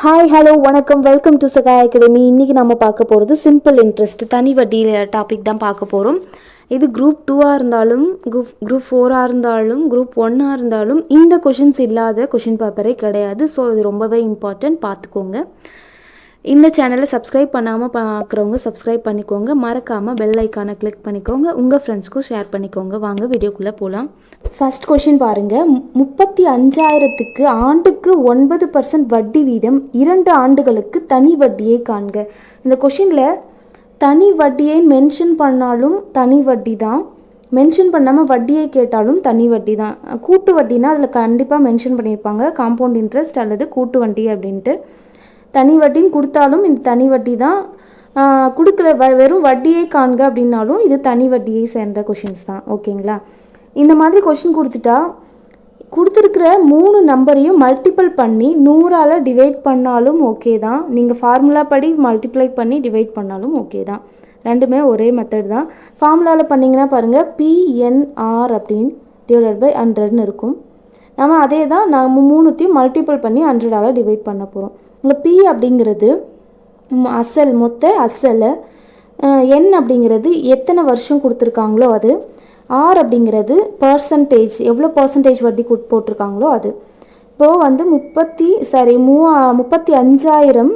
Hi hello வணக்கம். Welcome to Sahai academy இன்றைக்கி நம்ம பார்க்க போகிறது சிம்பிள் இன்ட்ரெஸ்ட் தனி வட்டி டாபிக் தான் பார்க்க போகிறோம் இது குரூப் டூவாக இருந்தாலும் குரூப் குரூப் ஃபோராக இருந்தாலும் குரூப் ஒன்னாக இருந்தாலும் இந்த கொஷின்ஸ் இல்லாத கொஷின் பேப்பரே கிடையாது. ஸோ இது ரொம்பவே இம்பார்ட்டன்ட் பார்த்துக்கோங்க. இந்த சேனலை சப்ஸ்கிரைப் பண்ணாமல் பார்க்குறவங்க சப்ஸ்கிரைப் பண்ணிக்கோங்க. மறக்காமல் பெல் ஐக்கானை கிளிக் பண்ணிக்கோங்க. உங்கள் ஃப்ரெண்ட்ஸ்க்கும் ஷேர் பண்ணிக்கோங்க. வாங்க வீடியோக்குள்ளே போகலாம் ஃபர்ஸ்ட் கொஷின் பாருங்கள் முப்பத்தி அஞ்சாயிரத்துக்கு ஆண்டுக்கு ஒன்பது பர்சன்ட் வட்டி வீதம் இரண்டு ஆண்டுகளுக்கு தனி வட்டியை காண்க. இந்த கொஷினில் தனி வட்டியை மென்ஷன் பண்ணாலும் தனி வட்டி தான். மென்ஷன் பண்ணாமல் வட்டியை கேட்டாலும் தனி வட்டி தான். கூட்டு வட்டினா அதில் கண்டிப்பாக மென்ஷன் பண்ணியிருப்பாங்க காம்பவுண்ட் இன்ட்ரெஸ்ட் அல்லது கூட்டு வட்டி அப்படின்ட்டு. தனி வட்டின்னு கொடுத்தாலும் இந்த தனி வட்டி தான். கொடுக்குற கொடுக்கல வ வெறும் வட்டியை காண்க அப்படின்னாலும் இது தனி வட்டியை சேர்ந்த கொஷின்ஸ் தான். ஓகேங்களா? இந்த மாதிரி கொஷின் கொடுத்துட்டா கொடுத்துருக்கிற மூணு நம்பரையும் மல்டிபிள் பண்ணி நூறால் டிவைட் பண்ணாலும் ஓகே தான். நீங்கள் ஃபார்முலா படி மல்டிப்ளை பண்ணி டிவைட் பண்ணாலும் ஓகே தான். ரெண்டுமே ஒரே மெத்தட் தான். ஃபார்முலாவில் பண்ணிங்கன்னா பாருங்கள் பிஎன்ஆர் அப்படின்னு டிவைடட் பை ஹண்ட்ரட்னு இருக்கும். நம்ம அதே தான் நம்ம மூணுத்தையும் மல்டிபிள் பண்ணி ஹண்ட்ரடால் டிவைட் பண்ண போகிறோம் இந்த பி அப்படிங்கிறது அசல் மொத்த அசல் என் அப்படிங்கிறது எத்தனை வருஷம் கொடுத்துருக்காங்களோ அது. ஆர் அப்படிங்கிறது பர்சன்டேஜ் எவ்வளோ பர்சன்டேஜ் வட்டி கொட் போட்டிருக்காங்களோ அது. இப்போது வந்து முப்பத்தி சாரி மூவா முப்பத்தி அஞ்சாயிரம்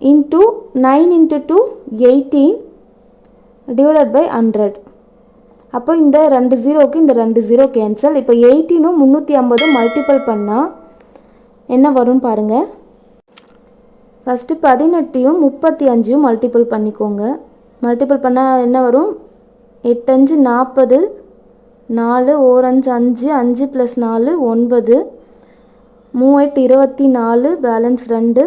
into nine into two eighteen divided by hundred அப்போ இந்த ரெண்டு ஜீரோவுக்கு இந்த ரெண்டு ஜீரோ கேன்சல் இப்போ எயிட்டீனும் முந்நூற்றி ஐம்பதும் மல்டிபிள் பண்ணால் என்ன வரும்னு பாருங்கள் ஃபஸ்ட்டு பதினெட்டையும் முப்பத்தி அஞ்சையும் மல்டிபிள் பண்ணிக்கோங்க. மல்டிபிள் பண்ணால் என்ன வரும்? எட்டஞ்சு நாற்பது நாலு ஓரஞ்சு அஞ்சு அஞ்சு ப்ளஸ் நாலு ஒன்பது. மூவெட்டு இருபத்தி நாலு பேலன்ஸ் ரெண்டு.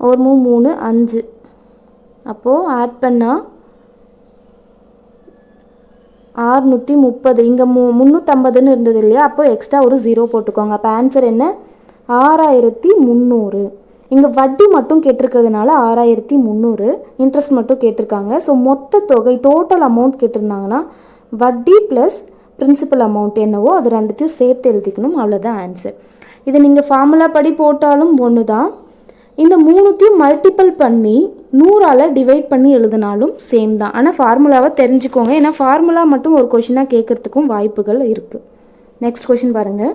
ஒரு மூணு மூணு அஞ்சு. அப்போது ஆட் பண்ணால் ஆறுநூற்றி முப்பது. இங்கே மு முந்நூற்றம்பதுன்னு இருந்தது இல்லையா? அப்போ எக்ஸ்ட்ரா ஒரு ஜீரோ போட்டுக்கோங்க. அப்போ ஆன்சர் என்ன? ஆறாயிரத்தி முந்நூறு. இங்கே வட்டி மட்டும் கேட்டிருக்கிறதுனால ஆறாயிரத்தி முந்நூறு. இன்ட்ரெஸ்ட் மட்டும் கேட்டிருக்காங்க. ஸோ மொத்த தொகை டோட்டல் அமௌண்ட் கேட்டிருந்தாங்கன்னா வட்டி ப்ளஸ் பிரின்சிபல் அமௌண்ட் என்னவோ அது ரெண்டுத்தையும் சேர்த்து எழுதிக்கணும். அவ்வளோதான் ஆன்சர் இது நீங்கள் ஃபார்முலா படி போட்டாலும் ஒன்று தான் இந்த மூணுத்தையும் மல்டிப்பிள் பண்ணி நூறால் டிவைட் பண்ணி எழுதினாலும் சேம் தான். ஆனால் ஃபார்முலாவை தெரிஞ்சுக்கோங்க. ஏன்னா ஃபார்முலா மட்டும் ஒரு கொஷினாக கேட்குறதுக்கும் வாய்ப்புகள் இருக்குது நெக்ஸ்ட் கொஷின் பாருங்கள்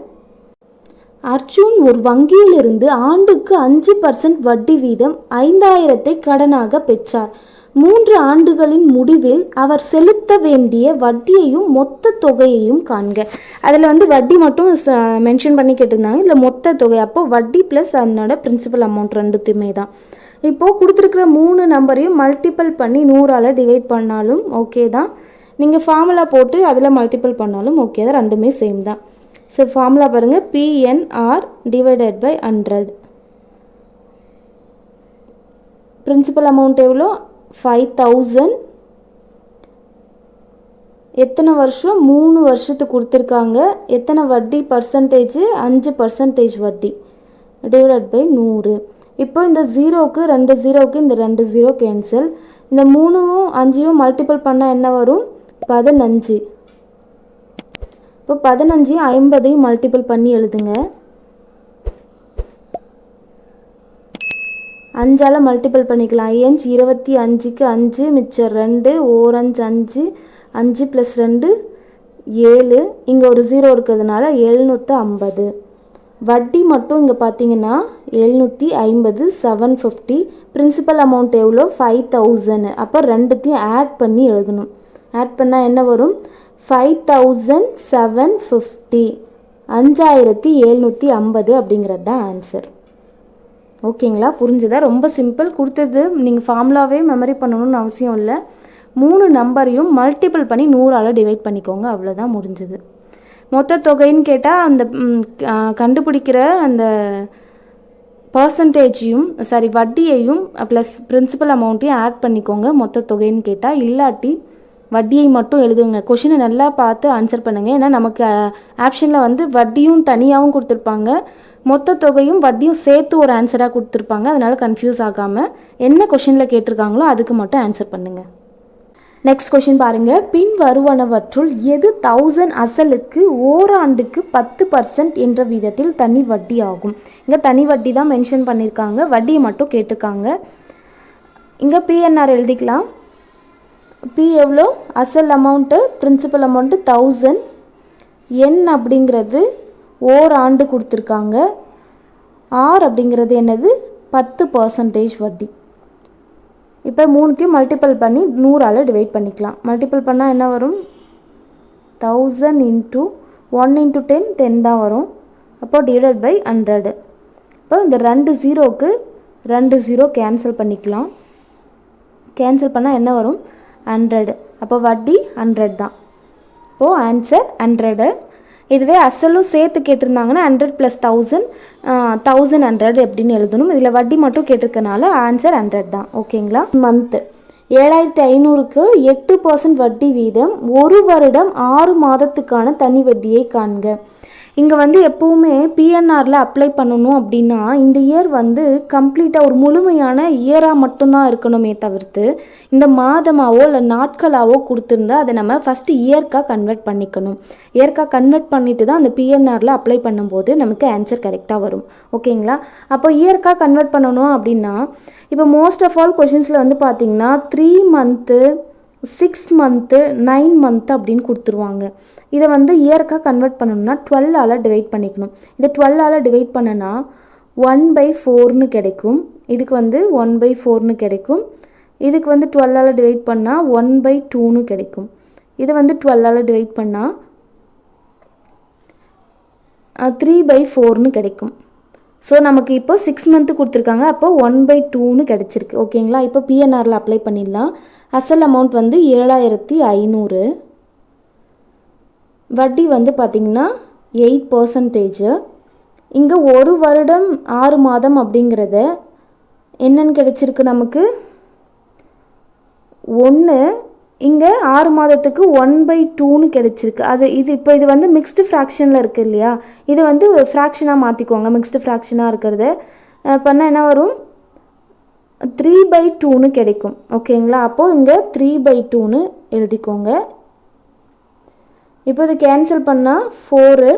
அர்ஜுன் ஒரு வங்கியிலிருந்து ஆண்டுக்கு அஞ்சு பர்சன்ட் வட்டி வீதம் ஐந்தாயிரத்தை கடனாக பெற்றார். மூன்று ஆண்டுகளின் முடிவில் அவர் செலுத்த வேண்டிய வட்டியையும் மொத்த தொகையையும் காண்க. அதில் வந்து வட்டி மட்டும் மென்ஷன் பண்ணி கேட்டிருந்தாங்க. இதில் மொத்த தொகை அப்போ வட்டி ப்ளஸ் அதனோட பிரின்சிபல் அமௌண்ட் ரெண்டுத்தையுமே தான். இப்போது கொடுத்துருக்குற மூணு நம்பரையும் மல்டிப்பிள் பண்ணி நூறால் டிவைட் பண்ணாலும் ஓகே தான். நீங்கள் ஃபார்முலா போட்டு அதில் மல்டிப்பிள் பண்ணாலும் ஓகே தான். ரெண்டுமே சேம் தான். ஸோ ஃபார்முலா பாருங்கள் PNR divided by hundred principal amount எவ்வளோ? ஃபைவ் தௌசண்ட் எத்தனை வருஷம்? மூணு வருஷத்துக்கு கொடுத்துருக்காங்க. எத்தனை வட்டி? பர்சன்டேஜ் அஞ்சு பர்சன்டேஜ் வட்டி. டிவைடட் பை நூறு. இப்போ இந்த ஜீரோவுக்கு ரெண்டு ஜீரோவுக்கு இந்த ரெண்டு ஜீரோ கேன்சல் இந்த மூணும் அஞ்சையும் மல்டிபிள் பண்ணால் என்ன வரும்? பதினஞ்சு. இப்போ பதினஞ்சையும் ஐம்பதையும் மல்டிபிள் பண்ணி எழுதுங்க. அஞ்சால் மல்டிபிள் பண்ணிக்கலாம். ஐயஞ்சு இருபத்தி அஞ்சுக்கு அஞ்சு மிச்சம் ரெண்டு ஓரஞ்சு அஞ்சு அஞ்சு ப்ளஸ் ரெண்டு ஏழு. இங்கே ஒரு ஜீரோ இருக்கிறதுனால எழுநூற்று ஐம்பது. வட்டி மட்டும் இங்கே பார்த்தீங்கன்னா எழுநூற்றி ஐம்பது செவன் ஃபிஃப்டி பிரின்சிபல் அமௌண்ட் எவ்வளோ? ஃபைவ் தௌசண்ட் அப்போ ரெண்டுத்தையும் ஆட் பண்ணி எழுதணும். ஆட் பண்ணால் என்ன வரும்? ஃபைவ் தௌசண்ட் செவன் ஃபிஃப்டி அஞ்சாயிரத்தி எழுநூற்றி ஐம்பது அப்படிங்கிறது தான் ஆன்சர் ஓகேங்களா? புரிஞ்சுதா? ரொம்ப சிம்பிள் கொடுத்தது நீங்கள் ஃபார்முலாவே மெமரி பண்ணணும்னு அவசியம் இல்லை. மூணு நம்பரையும் மல்டிபிள் பண்ணி நூறால் டிவைட் பண்ணிக்கோங்க. அவ்வளோதான் முடிஞ்சுது. மொத்த தொகைன்னு கேட்டால் அந்த கண்டுபிடிக்கிற அந்த பர்சன்டேஜையும் சாரி வட்டியையும் ப்ளஸ் பிரின்சிபல் அமௌண்ட்டையும் ஆட் பண்ணிக்கோங்க. மொத்த தொகைன்னு கேட்டால் இல்லாட்டி வட்டியை மட்டும் எழுதுங்க. கொஷினை நல்லா பார்த்து ஆன்சர் பண்ணுங்கள் ஏன்னா நமக்கு ஆப்ஷனில் வந்து வட்டியும் தனியாகவும் கொடுத்துருப்பாங்க. மொத்த தொகையும் வட்டியும் சேர்த்து ஒரு ஆன்சராக கொடுத்துருப்பாங்க. அதனால் கன்ஃபியூஸ் ஆகாமல் என்ன கொஷினில் கேட்டிருக்காங்களோ அதுக்கு மட்டும் ஆன்சர் பண்ணுங்கள் நெக்ஸ்ட் கொஷின் பாருங்கள் பின் வருவனவற்றுள் எது தௌசண்ட் அசலுக்கு ஓராண்டுக்கு பத்து பர்சன்ட் என்ற விதத்தில் தனி வட்டி ஆகும்? இங்கே தனி வட்டி தான் மென்ஷன் பண்ணியிருக்காங்க வட்டியை மட்டும் கேட்டிருக்காங்க. இங்கே பிஎன்ஆர் எழுதிக்கலாம். பி எவ்வளோ அசல் amount principal amount thousand N அப்படிங்கிறது ஓராண்டு கொடுத்துருக்காங்க. ஆர் அப்படிங்கிறது என்னது? பத்து பர்சன்டேஜ் வட்டி. இப்போ மூணுத்தையும் மல்டிபிள் பண்ணி நூறால் டிவைட் பண்ணிக்கலாம். மல்டிபிள் பண்ணால் என்ன வரும்? Thousand into one into ten ten தான் வரும். அப்போ டிவைட் பை ஹண்ட்ரடு இப்போ இந்த ரெண்டு ஜீரோவுக்கு ரெண்டு ஜீரோ கேன்சல் பண்ணிக்கலாம். கேன்சல் பண்ணால் என்ன வரும்? ஹண்ட்ரடு அப்போ வட்டி ஹண்ட்ரட் தான். இப்போது ஆன்சர் ஹண்ட்ரடு இதுவே அசலும் சேர்த்து கேட்டிருந்தாங்கன்னா hundred plus thousand thousand hundred எப்படின்னு எழுதணும். இதில் வட்டி மட்டும் கேட்டிருக்கனால ஆன்சர் ஹண்ட்ரட் தான். ஓகேங்களா? மந்த்து ஏழாயிரத்தி ஐநூறுக்கு எட்டு பர்சன்ட் வட்டி வீதம் ஒரு வருடம் ஆறு மாதத்துக்கான தனி வட்டியை காண்க. இங்கே வந்து எப்போவுமே பிஎன்ஆரில் அப்ளை பண்ணணும் அப்படின்னா இந்த இயர் வந்து கம்ப்ளீட்டாக ஒரு முழுமையான இயராக மட்டும்தான் இருக்கணுமே தவிர்த்து இந்த மாதமாவோ இல்லை நாட்களாவோ கொடுத்துருந்தா அதை நம்ம ஃபஸ்ட்டு இயர்க்காக கன்வெர்ட் பண்ணிக்கணும். இயர்க்காக கன்வெர்ட் பண்ணிட்டு தான் அந்த பிஎன்ஆரில் அப்ளை பண்ணும்போது நமக்கு ஆன்சர் கரெக்டாக வரும். ஓகேங்களா? அப்போ இயர்க்காக கன்வெர்ட் பண்ணணும் அப்படின்னா இப்போ மோஸ்ட் ஆஃப் ஆல் கொஷின்ஸில் வந்து பார்த்தீங்கன்னா three month six month nine month அப்படின்னு கொடுத்துருவாங்க. இதை வந்து இயர்க்காக கன்வெர்ட் பண்ணணும்னா டுவெல்லால் டிவைட் பண்ணிக்கணும். இதை டுவெல்லால் டிவைட் பண்ணனா ஒன் பை ஃபோர்னு கிடைக்கும். இதுக்கு வந்து ஒன் பை ஃபோர்னு கிடைக்கும். இதுக்கு வந்து டுவெல்லால் டிவைட் பண்ணால் ஒன் பை டூன்னு கிடைக்கும். இதை வந்து டுவெல்லால் டிவைட் பண்ணால் த்ரீ பை ஃபோர்னு கிடைக்கும். ஸோ நமக்கு இப்போ சிக்ஸ் மந்த்து கொடுத்துருக்காங்க. அப்போ ஒன் பை டூன்னு கிடச்சிருக்கு. ஓகேங்களா இப்போ பிஎன்ஆரில் அப்ளை பண்ணிடலாம். அசல் அமௌண்ட் வந்து ஏழாயிரத்தி ஐநூறு. வட்டி வந்து பார்த்திங்கன்னா எயிட் பர்சன்டேஜு இங்கே ஒரு வருடம் ஆறு மாதம் அப்படிங்கிறத என்னென்னு கிடச்சிருக்கு நமக்கு? ஒன்று இங்கே ஆறு மாதத்துக்கு ஒன் பை டூன்னு கிடச்சிருக்கு. அது இது இப்போ இது வந்து மிக்ஸ்டு ஃப்ராக்ஷனில் இருக்குது இல்லையா? இது வந்து ஃப்ராக்ஷனாக மாற்றிக்கோங்க மிக்ஸ்டு ஃப்ராக்ஷனாக இருக்கிறத. பண்ணால் என்ன வரும்? த்ரீ பை டூன்னு கிடைக்கும். ஓகேங்களா அப்போது இங்கே த்ரீ பை டூன்னு எழுதிக்கோங்க. இப்போ இது கேன்சல் பண்ணால் ஃபோரு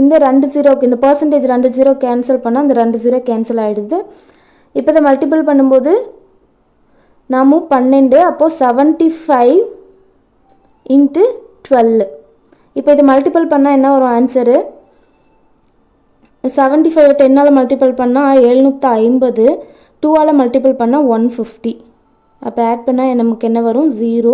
இந்த ரெண்டு ஜீரோக்கு இந்த பர்சன்டேஜ் ரெண்டு ஜீரோ கேன்சல் பண்ணால் அந்த ரெண்டு ஜீரோ கேன்சல் ஆகிடுது இப்போ இதை மல்டிபிள் பண்ணும்போது நாமும் பன்னெண்டு அப்போது செவன்ட்டி ஃபைவ் இன்ட்டு டுவெல் இப்போ இது மல்டிபிள் பண்ணால் என்ன வரும் ஆன்சரு செவன்ட்டி ஃபைவ் டென்னால் மல்டிபிள் பண்ணால் எழுநூற்றி ஐம்பது டூவால் மல்டிபிள் பண்ணால் ஒன் ஃபிஃப்டி அப்போ ஆட் பண்ணால் நமக்கு என்ன வரும்? ஜீரோ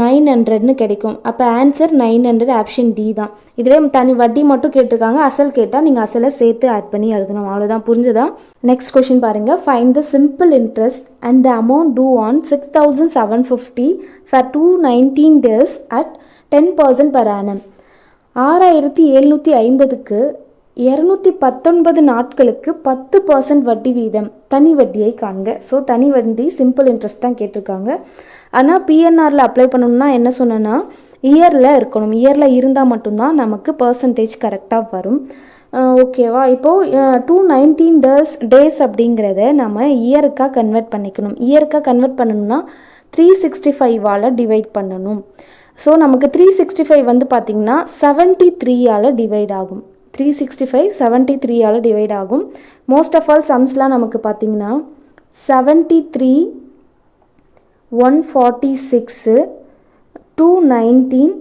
நைன் ஹண்ட்ரட்னு கிடைக்கும். அப்போ answer nine hundred option D தான். இதுவே தனி வட்டி மட்டும் கேட்டிருக்காங்க. அசல் கேட்டால் நீங்கள் அசலை சேர்த்து ஆட் பண்ணி எழுதணும். அவ்வளோதான் புரிஞ்சுதா? நெக்ஸ்ட் கொஷின் பாருங்கள் find the simple interest and the amount due on six thousand seven fifty for two nineteen days at ten percent per annum ஆறாயிரத்தி எழுநூற்றி ஐம்பதுக்கு இரநூத்தி பத்தொன்பது நாட்களுக்கு பத்து பர்சன்ட் வட்டி வீதம். தனி வட்டியை காண்க. ஸோ தனி வட்டி சிம்பிள் இன்ட்ரெஸ்ட் தான் கேட்டிருக்காங்க. ஆனால் பிஎன்ஆரில் அப்ளை பண்ணணும்னா என்ன சொன்னேன்னா இயரில் இருக்கணும். இயரில் இருந்தால் மட்டும்தான் நமக்கு பர்சன்டேஜ் கரெக்டாக வரும். ஓகேவா இப்போது டூ நைன்டீன் டேஸ் டேஸ் அப்படிங்கிறத நம்ம இயருக்காக கன்வெர்ட் பண்ணிக்கணும். இயருக்காக கன்வெர்ட் பண்ணணும்னா த்ரீ சிக்ஸ்டி ஃபைவால் டிவைட் பண்ணணும். ஸோ நமக்கு த்ரீ சிக்ஸ்டி ஃபைவ் வந்து பார்த்திங்கன்னா செவன்ட்டி த்ரீயால் டிவைட் ஆகும். த்ரீ சிக்ஸ்டி ஃபைவ் செவன்ட்டி த்ரீயால் டிவைட் ஆகும் மோஸ்ட் ஆஃப் ஆல் சம்ஸ்லாம் நமக்கு பார்த்திங்கன்னா seventy three one forty six two nineteen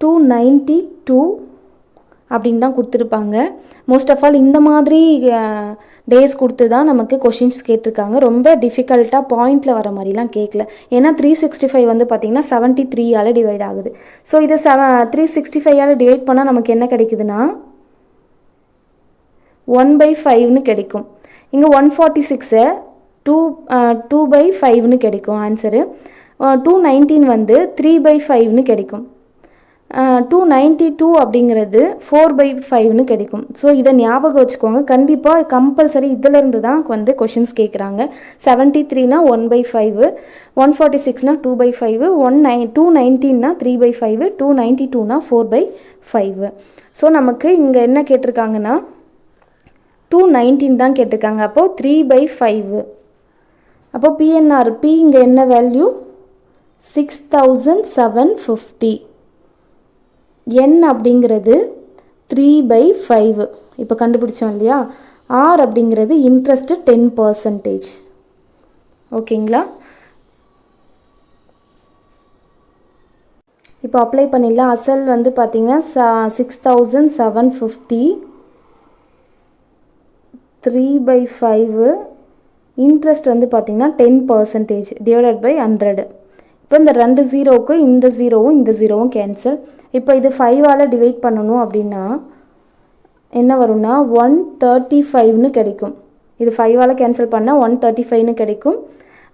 two ninety two அப்படின்னு தான் கொடுத்துருப்பாங்க. மோஸ்ட் ஆஃப் ஆல் இந்த மாதிரி டேஸ் கொடுத்து தான் நமக்கு கொஷின்ஸ் கேட்டிருக்காங்க. ரொம்ப டிஃபிகல்ட்டாக பாயிண்டில் வர மாதிரிலாம் கேட்கல ஏன்னா த்ரீ சிக்ஸ்டி ஃபைவ் வந்து பார்த்திங்கன்னா செவன்ட்டி த்ரீயால் டிவைட் ஆகுது. ஸோ இதை செவ த்ரீ சிக்ஸ்டி ஃபைவால் டிவைட் பண்ணால் நமக்கு என்ன கிடைக்குதுன்னா ஒன் பை ஃபைவ்னு கிடைக்கும். இங்கே one forty six two two by ஃபைவ்னு கிடைக்கும் ஆன்சரு டூ நைன்டீன் வந்து த்ரீ பை ஃபைவ்னு கிடைக்கும். டூ நைன்ட்டி டூ அப்படிங்கிறது ஃபோர் பை ஃபைவ்னு கிடைக்கும். ஸோ இதை ஞாபகம் வச்சுக்கோங்க. கண்டிப்பாக கம்பல்சரி இதிலேருந்து தான் வந்து கொஷின்ஸ் கேட்குறாங்க seventy த்ரீனா one by five one forty சிக்ஸ்னா two by five one nine two நைன்டீன்னா three by five two ninety டூனா ஃபோர் பை ஃபைவ் ஸோ நமக்கு இங்கே என்ன கேட்டிருக்காங்கன்னா டூ நைன்டீன் தான் கேட்டிருக்காங்க. அப்போது த்ரீ பை ஃபைவ் அப்போது பிஎன்ஆர் பி இங்கே என்ன value six thousand seven fifty N அப்படிங்கிறது த்ரீ பை ஃபைவ் இப்போ கண்டுபிடிச்சோம் இல்லையா? ஆர் அப்படிங்கிறது இன்ட்ரெஸ்ட்டு டென் பர்சன்டேஜ் ஓகேங்களா? இப்போ அப்ளை பண்ணிடலாம். அசல் வந்து பார்த்தீங்கன்னா six thousand seven fifty three by five interest வந்து பார்த்திங்கன்னா ten percentage divided by hundred இப்போ இந்த ரெண்டு ஜீரோவுக்கு இந்த ஜீரோவும் இந்த ஜீரோவும் கேன்சல் இப்போ இது ஃபைவால் டிவைட் பண்ணணும் அப்படின்னா என்ன வரும்னா ஒன் தேர்ட்டி ஃபைவ்னு கிடைக்கும். இது ஃபைவால் கேன்சல் பண்ணால் ஒன் தேர்ட்டி ஃபைவ்னு கிடைக்கும்.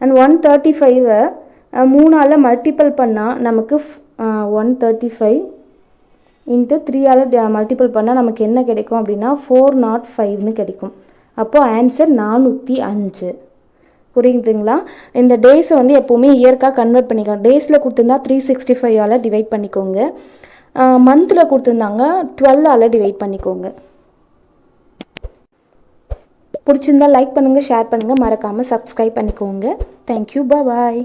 அண்ட் ஒன் தேர்ட்டி ஃபைவை மூணால் மல்டிப்பிள் பண்ணால் நமக்கு ஒன் தேர்ட்டி ஃபைவ் இன்ட்டு த்ரீயால் மல்டிப்பிள் பண்ணால் நமக்கு என்ன கிடைக்கும் அப்படின்னா ஃபோர் நாட் ஃபைவ்னு கிடைக்கும். அப்போது ஆன்சர் நானூற்றி அஞ்சு. புரியுதுங்களா? இந்த டேஸை வந்து எப்போவுமே இயர்க்காக கன்வெர்ட் பண்ணிக்கோங்க. டேஸில் கொடுத்துருந்தா த்ரீ சிக்ஸ்டி ஃபைவால் டிவைட் பண்ணிக்கோங்க. மந்தில் கொடுத்துருந்தாங்க டுவெல்லால் டிவைட் பண்ணிக்கோங்க. பிடிச்சிருந்தா லைக் பண்ணுங்கள் ஷேர் பண்ணுங்கள் மறக்காமல் சப்ஸ்கிரைப் பண்ணிக்கோங்க. Thank you bye